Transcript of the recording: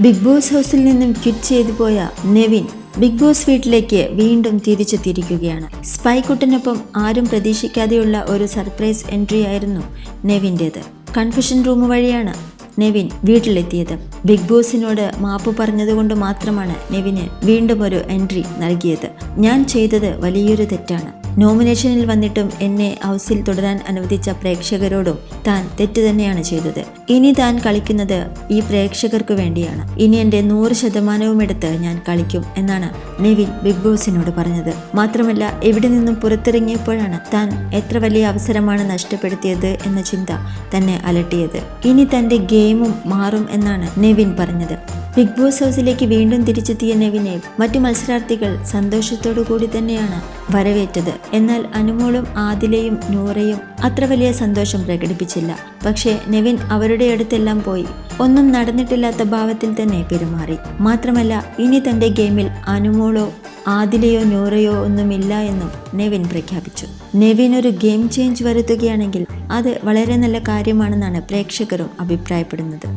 Big boss ഹൗസിൽ നിന്നും quit ചെയ്തു പോയ നെവിൻ ബിഗ് ബോസ് വീട്ടിലേക്ക് വീണ്ടും തിരിച്ചെത്തിയിരിക്കുകയാണ്. സ്പൈക്കുട്ടനൊപ്പം ആരും പ്രതീക്ഷിക്കാതെയുള്ള ഒരു സർപ്രൈസ് എൻട്രി ആയിരുന്നു നെവിന്റേത്. കൺഫ്യൂഷൻ റൂം വഴിയാണ് നെവിൻ വീട്ടിലെത്തിയത്. ബിഗ് ബോസിനോട് മാപ്പ് പറഞ്ഞതുകൊണ്ട് മാത്രമാണ് നെവിന് വീണ്ടും ഒരു എൻട്രി നൽകിയത്. ഞാൻ ചെയ്തത് വലിയൊരു തെറ്റാണ്. നോമിനേഷനിൽ വന്നിട്ടും എന്നെ ഹൗസിൽ തുടരാൻ അനുവദിച്ച പ്രേക്ഷകരോടും താൻ തെറ്റ് തന്നെയാണ് ചെയ്തത്. ഇനി താൻ കളിക്കുന്നത് ഈ പ്രേക്ഷകർക്ക് വേണ്ടിയാണ്. ഇനി എന്റെ നൂറ് ശതമാനവും എടുത്ത് ഞാൻ കളിക്കും എന്നാണ് നിവിൻ ബിഗ് ബോസിനോട് പറഞ്ഞത്. മാത്രമല്ല എവിടെ നിന്നും പുറത്തിറങ്ങിയപ്പോഴാണ് താൻ എത്ര വലിയ അവസരമാണ് നഷ്ടപ്പെടുത്തിയത് എന്ന ചിന്ത തന്നെ അലട്ടിയത്. ഇനി തന്റെ ഗെയിമും മാറും എന്നാണ് നിവിൻ പറഞ്ഞത്. ബിഗ് ബോസ് ഹൗസിലേക്ക് വീണ്ടും തിരിച്ചെത്തിയ നെവിനെ മറ്റു മത്സരാർത്ഥികൾ സന്തോഷത്തോടു കൂടി തന്നെയാണ് വരവേറ്റത്. എന്നാൽ അനുമോളും ആദിലയും നൂറയും അത്ര വലിയ സന്തോഷം പ്രകടിപ്പിച്ചില്ല. പക്ഷേ നെവിൻ അവരുടെ അടുത്തെല്ലാം പോയി. ഒന്നും നടന്നിട്ടില്ലാത്ത ഭാവത്തിൽ തന്നെ പെരുമാറി. മാത്രമല്ല ഇനി തന്റെ ഗെയിമിൽ അനുമോളോ ആദിലയോ നൂറയോ ഒന്നുമില്ല എന്നും നെവിൻ പ്രഖ്യാപിച്ചു. നെവിൻ ഒരു ഗെയിം ചേഞ്ച് വരുത്തുകയാണെങ്കിൽ അത് വളരെ നല്ല കാര്യമാണെന്നാണ് പ്രേക്ഷകരും അഭിപ്രായപ്പെടുന്നത്.